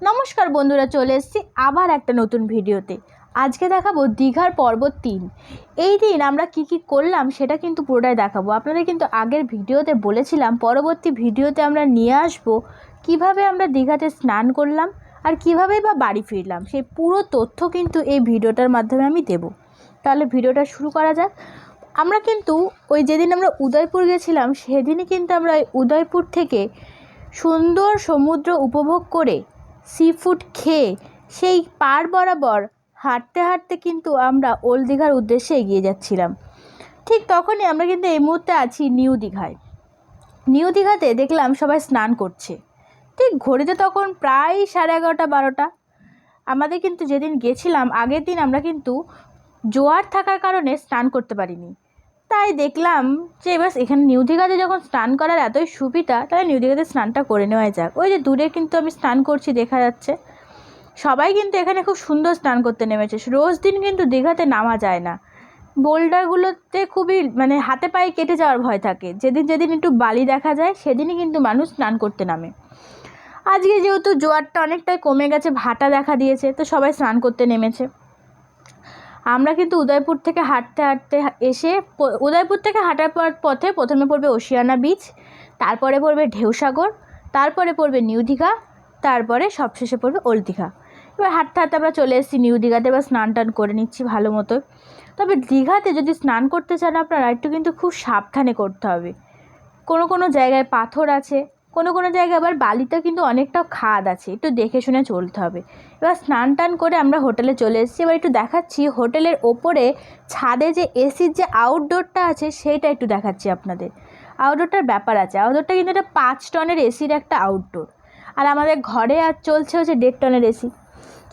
নমস্কার বন্ধুরা, চলে এসেছি আবার একটা নতুন ভিডিওতে। আজকে দেখাবো দীঘার পর্বত তিন। এই দিন আমরা কি কি করলাম সেটা কিন্তু পুরোটাই দেখাবো। আপনাদের কিন্তু আগের ভিডিওতে বলেছিলাম, পরবর্তী ভিডিওতে আমরা নিয়ে আসব কীভাবে আমরা দীঘাতে স্নান করলাম আর কীভাবে বা বাড়ি ফিরলাম। সেই পুরো তথ্য কিন্তু এই ভিডিওটার মাধ্যমে আমি দেব। তাহলে ভিডিওটা শুরু করা যাক। আমরা কিন্তু ওই যেদিন আমরা উদয়পুর গেছিলাম, সেদিনই কিন্তু আমরা ওই উদয়পুর থেকে সুন্দর সমুদ্র উপভোগ করে সি ফুড খেয়ে সেই পার বরাবর হাঁটতে হাঁটতে কিন্তু আমরা ওল্ড দীঘার উদ্দেশ্যে এগিয়ে যাচ্ছিলাম। ঠিক তখনই আমরা কিন্তু এই মুহূর্তে আছি নিউ দীঘায়। নিউ দীঘাতে দেখলাম সবাই স্নান করছে। ঠিক ঘড়িতে তখন প্রায় সাড়ে এগারোটা, বারোটা। আমাদের কিন্তু যেদিন গেছিলাম, আগের দিন আমরা কিন্তু জোয়ার থাকার কারণে স্নান করতে পারিনি। তাই দেখলাম যে এবার এখানে নিউ দীঘাতে যখন স্নান করার এতই সুবিধা, তাহলে নিউ দীঘাতে স্নানটা করে নেওয়াই যাক। ওই যে দূরে কিন্তু আমি স্নান করছি, দেখা যাচ্ছে। সবাই কিন্তু এখানে খুব সুন্দর স্নান করতে নেমেছে। রোজ দিন কিন্তু দীঘাতে নামা যায় না। বোল্ডারগুলোতে খুবই মানে হাতে পায়ে কেটে যাওয়ার ভয় থাকে। যেদিন যেদিন একটু বালি দেখা যায়, সেদিনই কিন্তু মানুষ স্নান করতে নামে। আজকে যেহেতু জোয়ারটা অনেকটাই কমে গেছে, ভাটা দেখা দিয়েছে, তো সবাই স্নান করতে নেমেছে। আমরা কিন্তু উদয়পুর থেকে হাঁটতে হাঁটতে এসে উদয়পুর থেকে হাঁটার পর, পথে প্রথমে পড়বে ওশিয়ানা বিচ তারপরে পড়বে ঢেউসাগর, তারপরে পড়বে নিউ দীঘা, তারপরে সবশেষে পড়বে ওল্ড দীঘা। এবার হাঁটতে হাঁটতে আমরা চলে এসেছি নিউ দীঘাতে, এবার স্নান টান করে নিচ্ছি ভালো মতো। তবে দীঘাতে যদি স্নান করতে চান আপনারা, একটু কিন্তু খুব সাবধানে করতে হবে। কোনো কোনো জায়গায় পাথর আছে কোনো কোনো জায়গায় আবার বালিতে কিন্তু অনেকটা খাদ আছে, একটু দেখে শুনে চলতে হবে। এবার স্নান টান করে আমরা হোটেলে চলে এসেছি। এবার একটু দেখাচ্ছি, হোটেলের ওপরে ছাদে যে এসির যে আউটডোরটা আছে, সেইটা একটু দেখাচ্ছি আপনাদের। আউটডোরটার ব্যাপার আছে আউটডোরটা কিন্তু একটা পাঁচ টনের এসির একটা আউটডোর আর আমাদের ঘরে আর চলছে হচ্ছে দেড় টনের এসি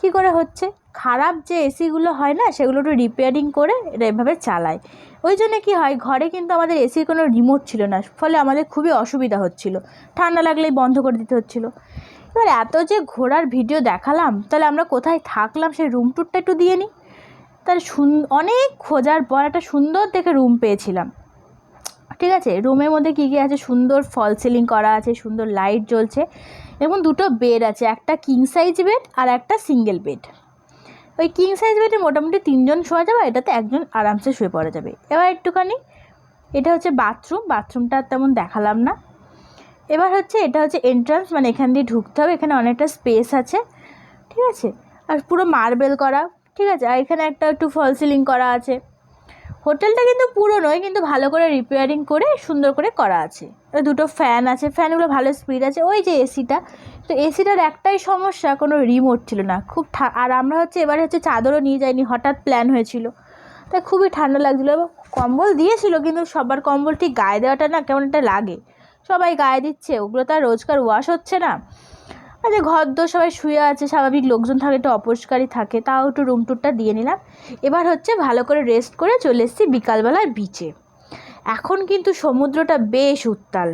কী করে হচ্ছে? খারাপ যে এসিগুলো হয় না, সেগুলো একটু রিপেয়ারিং করে এভাবে চালায়। ওই জন্য কী হয়, ঘরে কিন্তু আমাদের এসির কোনো রিমোট ছিল না, ফলে আমাদের খুবই অসুবিধা হচ্ছিল। ঠান্ডা লাগলেই বন্ধ করে দিতে হচ্ছিল। এবার এত যে ঘোরার ভিডিও দেখালাম, তাহলে আমরা কোথায় থাকলাম? সেই রুম ট্যুরটা একটু দিয়ে নিই তাহলে সুন, অনেক খোঁজার পর একটা সুন্দর দেখে রুম পেয়েছিলাম। ঠিক আছে? রুমের মধ্যে কী কী আছে? সুন্দর ফল সিলিং করা আছে, সুন্দর লাইট জ্বলছে। এবং দুটো বেড আছে, একটা কিং সাইজ বেড আর একটা সিঙ্গেল বেড ওই কিং সাইজ বেডে মোটামুটি তিনজন শোয়া যাবে এটাতে একজন আরামসে শুয়ে পড়া যাবে। এবার একটুখানি, এটা হচ্ছে বাথরুম বাথরুমটা তেমন দেখালাম না। এবার হচ্ছে, এটা হচ্ছে এন্ট্রান্স মানে এখান দিয়ে ঢুকতে হবে, এখানে অনেকটা স্পেস আছে, ঠিক আছে? আর পুরো মার্বেল করা, ঠিক আছে? আর এখানে একটা একটু ফল সিলিং করা আছে। হোটেলটা কিন্তু পুরনোই কিন্তু ভালো করে রিপেয়ারিং করে সুন্দর করে করা আছে। দুটো ফ্যান আছে ফ্যানগুলো ভালো স্পিড আছে, ওই যে এসিটা তো এসিটার একটাই সমস্যা, কোনো রিমোট ছিল না। খুব আর আমরা হচ্ছে এবারে হচ্ছে চাদরও নিয়ে যাইনি, হঠাৎ প্ল্যান হয়েছিল। তাই খুবই ঠান্ডা লাগছিল এবং কম্বল দিয়েছিল, কিন্তু সবার কম্বল ঠিক গায়ে দেওয়াটা না কেমন একটা লাগে। সবাই গায়ে দিচ্ছে, ওগুলো তো আর রোজকার ওয়াশ হচ্ছে না। যে ঘর দোর সবাই শুয়ে আছে, স্বাভাবিক লোকজন থাকলে একটু অপরিষ্কারই থাকে, তাও একটু রুম টুরটা দিয়ে নিলাম। এবার হচ্ছে ভালো করে রেস্ট করে চলে এসেছি বিকালবেলার বিচে এখন কিন্তু সমুদ্রটা বেশ উত্তাল।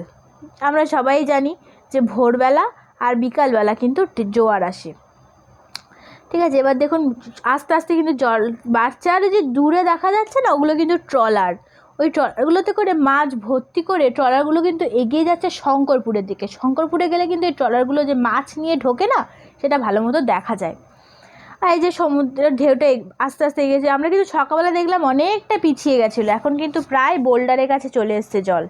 আমরা সবাই জানি যে ভোরবেলা আর বিকালবেলা কিন্তু জোয়ার আসে। ঠিক আছে, এবার দেখুন, আস্তে আস্তে কিন্তু জল বাচ্চার যে দূরে দেখা যাচ্ছে না, ওগুলো কিন্তু ট্রলার ওই ট্রলারগুলোতে করে মাছ ভর্তি করে ট্রলারগুলো কিন্তু এগিয়ে যাচ্ছে শঙ্করপুরের দিকে। শঙ্করপুরে গেলে কিন্তু এই ট্রলারগুলো যে মাছ নিয়ে ঢোকে না, সেটা ভালো মতো দেখা যায়। আর এই যে সমুদ্রের ঢেউটা আস্তে আস্তে এগিয়েছে আমরা কিন্তু সকালবেলা দেখলাম অনেকটা পিছিয়ে গেছিল। এখন কিন্তু প্রায় বোল্ডারের কাছে চলে এসছে জল।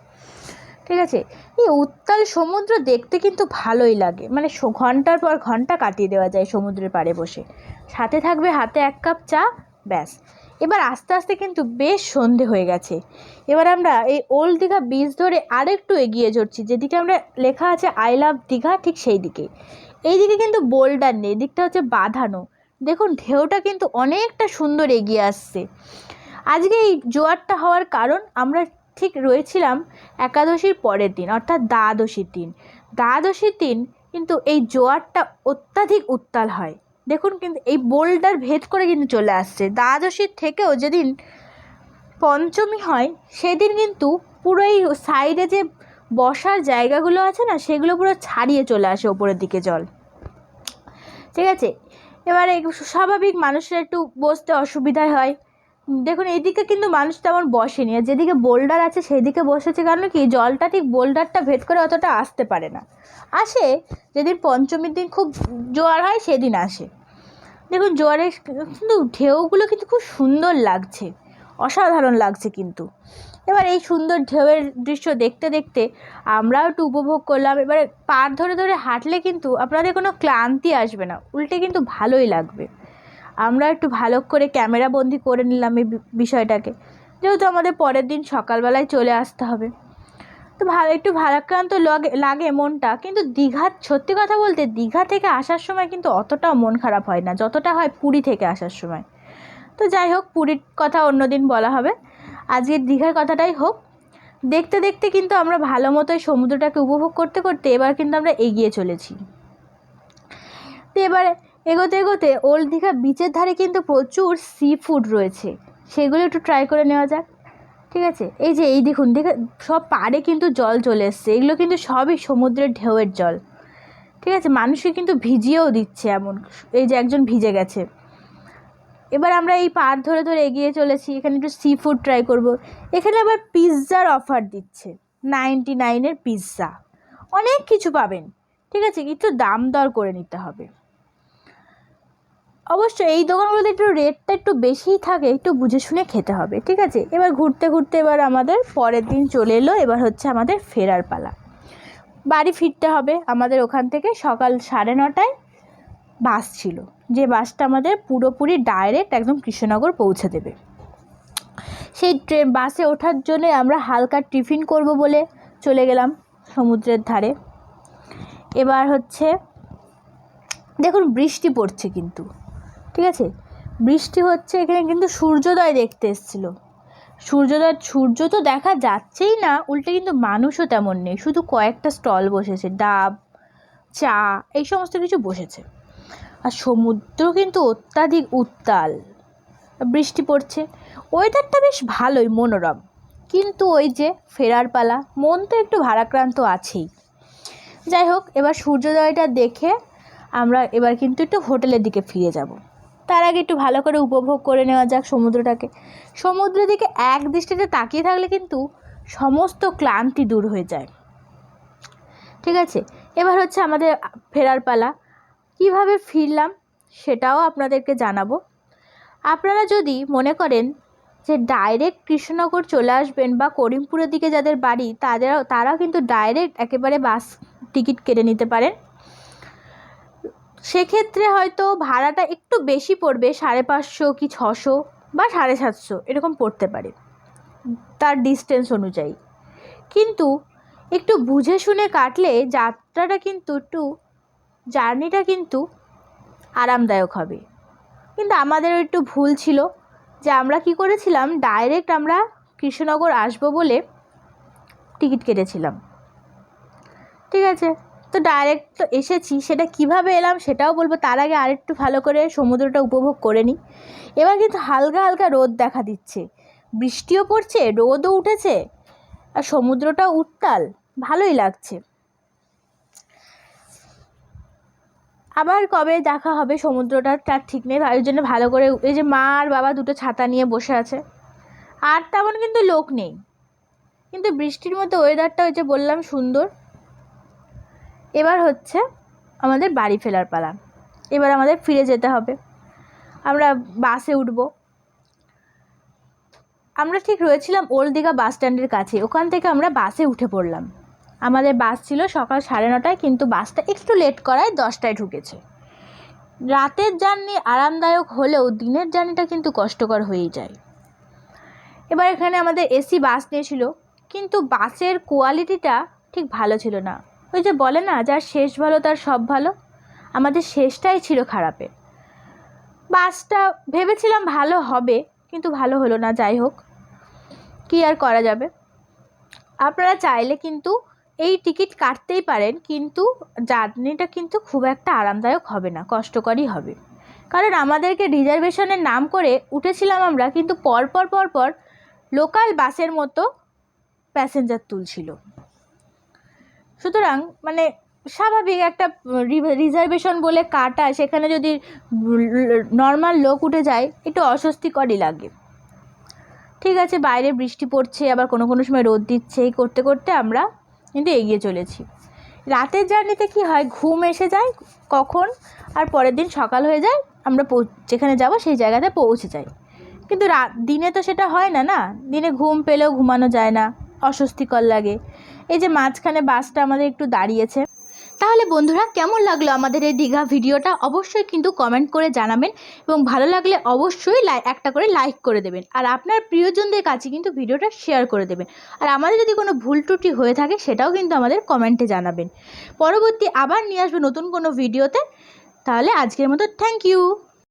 ঠিক আছে? এই উত্তাল সমুদ্র দেখতে কিন্তু ভালোই লাগে। মানে ঘণ্টার পর ঘণ্টা কাটিয়ে দেওয়া যায় সমুদ্রের পাড়ে বসে। সাথে থাকবে হাতে এক কাপ চা, ব্যাস। এবার আস্তে আস্তে কিন্তু বেশ সন্ধে হয়ে গেছে। এবার আমরা এই ওল্ড দীঘা বীচ ধরে আরেকটু এগিয়ে চড়ছি, যেদিকে আমরা লেখা আছে আই লাভ দীঘা ঠিক সেই দিকে। এই দিকে কিন্তু বোল্ডার নেই দিকটা হচ্ছে বাঁধানো। দেখুন, ঢেউটা কিন্তু অনেকটা সুন্দর এগিয়ে আসছে। আজকে এই জোয়ারটা হওয়ার কারণ আমরা ঠিক রয়েছিলাম একাদশীর পরের দিন, অর্থাৎ দ্বাদশীর দিন। দ্বাদশীর দিন কিন্তু এই জোয়ারটা অত্যাধিক উত্তাল হয়। দেখুন কিন্তু এই বোল্ডার ভেদ করে কিন্তু চলে আসছে। দ্বাদশীর থেকেও যেদিন পঞ্চমী হয়, সেদিন কিন্তু পুরো এই সাইডে যে বসার জায়গাগুলো আছে না, সেগুলো পুরো ছাড়িয়ে চলে আসে ওপরের দিকে জল। ঠিক আছে? এবারে স্বাভাবিক মানুষের একটু বসতে অসুবিধা হয়। দেখুন এইদিকে কিন্তু মানুষ তেমন বসেনি। আর যেদিকে বোল্ডার আছে সেই দিকে বসেছে কারণ কি, জলটা ঠিক বোল্ডারটা ভেদ করে অতটা আসতে পারে না। আসে, যেদিন পঞ্চমীর দিন খুব জোয়ার হয়, সেদিন আসে। দেখুন জোয়ারে কিন্তু ঢেউগুলো কিন্তু খুব সুন্দর লাগছে। অসাধারণ লাগছে কিন্তু। এবার এই সুন্দর ঢেউয়ের দৃশ্য দেখতে দেখতে আমরাও একটু উপভোগ করলাম। এবারে পার ধরে ধরে হাঁটলে কিন্তু আপনাদের কোনো ক্লান্তি আসবে না, উল্টে কিন্তু ভালোই লাগবে। আমরা একটু ভালো করে ক্যামেরা বন্দি করে নিলাম এই বিষয়টাকে। যেহেতু আমাদের পরের দিন সকালবেলায় চলে আসতে হবে। তো ভালো একটু ভারাক্রান্ত লাগে লাগে মনটা। কিন্তু দীঘার, সত্যি কথা বলতে দীঘা থেকে আসার সময় কিন্তু অতটাও মন খারাপ হয় না, যতটা হয় পুরী থেকে আসার সময়। তো যাই হোক, পুরীর কথা অন্যদিন বলা হবে। আজকের দীঘার কথাটাই হোক। দেখতে দেখতে কিন্তু আমরা ভালো মতোই সমুদ্রটাকে উপভোগ করতে করতে এবার কিন্তু আমরা এগিয়ে চলেছি। তো এবার এগোতে এগোতে ওল্ড দীঘা বিচের ধারে কিন্তু প্রচুর সি ফুড রয়েছে। সেগুলো একটু ট্রাই করে নেওয়া যাক। ঠিক আছে? এই যে, এই দেখুন, দেখে সব পাড়ে কিন্তু জল চলে এসছে। এগুলো কিন্তু সবই সমুদ্রের ঢেউয়ের জল। ঠিক আছে? মানুষকে কিন্তু ভিজিয়েও দিচ্ছে এমন। এই যে একজন ভিজে গেছে। এবার আমরা এই পাড় ধরে ধরে এগিয়ে চলেছি। এখানে একটু সি ফুড ট্রাই করব। এখানে আবার পিৎজার অফার দিচ্ছে। নাইনটি নাইনের পিৎজা। অনেক কিছু পাবেন। ঠিক আছে? একটু দাম দর করে নিতে হবে। অবশ্য এই দোকানগুলোতে একটু রেটটা একটু বেশিই থাকে, একটু বুঝে শুনে খেতে হবে, ঠিক আছে? এবার ঘুরতে ঘুরতে এবার আমাদের পরের দিন চলে এলো, এবার হচ্ছে আমাদের ফেরার পালা। বাড়ি ফিরতে হবে, আমাদের ওখান থেকে সকাল সাড়ে নটায় বাস ছিল, যে বাসটা আমাদের পুরোপুরি ডাইরেক্ট একদম কৃষ্ণনগর পৌঁছে দেবে। সেই ট্রেন, বাসে ওঠার জন্য আমরা হালকা টিফিন করব বলে চলে গেলাম সমুদ্রের ধারে। এবার হচ্ছে, দেখুন বৃষ্টি পড়ছে কিন্তু। ঠিক আছে? বৃষ্টি হচ্ছে এখানে কিন্তু সূর্যোদয় দেখতে এসেছিল। সূর্যোদয়, সূর্য তো দেখা যাচ্ছেই না, উল্টে কিন্তু মানুষও তেমন নেই। শুধু কয়েকটা স্টল বসেছে, ডাব, চা, এই সমস্ত কিছু বসেছে। আর সমুদ্র কিন্তু অত্যাধিক উত্তাল। বৃষ্টি পড়ছে। ওয়েদারটা বেশ ভালোই, মনোরম। কিন্তু ওই যে ফেরার পালা, মন তো একটু ভারাক্রান্ত আছেই। যাই হোক, এবার সূর্যোদয়টা দেখে আমরা এবার কিন্তু একটু হোটেলের দিকে ফিরে যাব। তার আগে একটু ভালো করে উপভোগ করে নেওয়া যাক সমুদ্রটাকে। সমুদ্রের দিকে এক দৃষ্টিতে তাকিয়ে থাকলে কিন্তু সমস্ত ক্লান্তি দূর হয়ে যায়। ঠিক আছে? এবার হচ্ছে আমাদের ফেরার পালা। কীভাবে ফিরলাম সেটাও আপনাদেরকে জানাব। আপনারা যদি মনে করেন যে ডাইরেক্ট কৃষ্ণনগর চলে আসবেন বা করিমপুরের দিকে যাদের বাড়ি, তাদের, তারাও কিন্তু ডাইরেক্ট একেবারে বাস টিকিট কেটে নিতে পারেন। সেক্ষেত্রে হয়তো ভাড়াটা একটু বেশি পড়বে, সাড়ে পাঁচশো কি ছশো বা সাড়ে সাতশো, এরকম পড়তে পারে তার ডিস্টেন্স অনুযায়ী। কিন্তু একটু বুঝে শুনে কাটলে যাত্রাটা কিন্তু একটু জার্নিটা কিন্তু আরামদায়ক হবে। কিন্তু আমাদেরও একটু ভুল ছিল যে আমরা কি করেছিলাম ডাইরেক্ট আমরা কৃষ্ণনগর আসব বলে টিকিট কেটেছিলাম। ঠিক আছে? তো ডাইরেক্ট তো এসেছি, সেটা কীভাবে এলাম সেটাও বলব। তার আগে আরেকটু ভালো করে সমুদ্রটা উপভোগ করে নিই। এবার কিন্তু হালকা হালকা রোদ দেখা দিচ্ছে। বৃষ্টিও পড়ছে, রোদও উঠেছে, আর সমুদ্রটা উত্তাল, ভালোই লাগছে। আবার কবে দেখা হবে সমুদ্রটা, তার ঠিক নেই। ওই জন্য ভালো করে এই যে মা আর বাবা দুটো ছাতা নিয়ে বসে আছে। আর তেমন কিন্তু লোক নেই। কিন্তু বৃষ্টির মধ্যে ওয়েদারটা ওই যে বললাম সুন্দর। এবার হচ্ছে আমাদের বাড়ি ফেরার পালা। এবার আমাদের ফিরে যেতে হবে। আমরা বাসে উঠব। আমরা ঠিক রয়েছিলাম ওল্ড দীঘা বাস স্ট্যান্ডের কাছে। ওখান থেকে আমরা বাসে উঠে পড়লাম। আমাদের বাস ছিল সকাল সাড়ে নটায়, কিন্তু বাসটা একটু লেট করায় দশটায় ঢুকেছে। রাতের জার্নি আরামদায়ক হলেও দিনের জার্নিটা কিন্তু কষ্টকর হয়েই যায়। এবার এখানে আমাদের এসি বাস নিয়েছিল, কিন্তু বাসের কোয়ালিটিটা ঠিক ভালো ছিল না। ওই যে বলে না, যার শেষ ভালো তার সব ভালো। আমাদের শেষটাই ছিল খারাপে। বাসটা ভেবেছিলাম ভালো হবে, কিন্তু ভালো হলো না, যাই হোক। কী আর করা যাবে? আপনারা চাইলে কিন্তু এই টিকিট কাটতেই পারেন, কিন্তু জার্নিটা কিন্তু খুব একটা আরামদায়ক হবে না, কষ্টকরই হবে। কারণ আমাদেরকে রিজার্ভেশনের নাম করে উঠেছিলাম আমরা, কিন্তু পরপর পরপর লোকাল বাসের মতো প্যাসেঞ্জার তুলছিল। সুতরাং মানে স্বাভাবিক একটা রিজার্ভেশন বলে কাটা, সেখানে যদি নর্মাল লোক উঠে যায়, একটু অস্বস্তিকরই লাগে। ঠিক আছে, বাইরে বৃষ্টি পড়ছে, আবার কোনো কোনো সময় রোদ দিচ্ছে, এই করতে করতে আমরা কিন্তু এগিয়ে চলেছি। রাতের জার্নিতে কি হয়, ঘুম এসে যায় কখন, আর পরের দিন সকাল হয়ে যায়, আমরা যেখানে যাব সেই জায়গাতে পৌঁছে যাই। কিন্তু দিনে তো সেটা হয় না না? দিনে ঘুম পেলেও ঘুমানো যায় না। অস্বস্তিকর লাগে। এই যে মাঝখানে বাসটা আমাদের একটু দাঁড়িয়েছে। তাহলে বন্ধুরা, কেমন লাগল আমাদের এই দীঘা ভিডিওটা? অবশ্যই কিন্তু কমেন্ট করে জানাবেন এবং ভালো লাগলে অবশ্যই একটা করে লাইক করে দেবেন। আর আপনার প্রিয়জনদের কাছে কিন্তু ভিডিওটা শেয়ার করে দেবেন। আর আমাদের যদি কোনো ভুল ত্রুটি হয়ে থাকে, সেটাও কিন্তু আমাদের কমেন্টে জানাবেন। পরবর্তী আবার নিয়ে আসবে নতুন কোনো ভিডিওতে তাহলে আজকের মতো থ্যাংক ইউ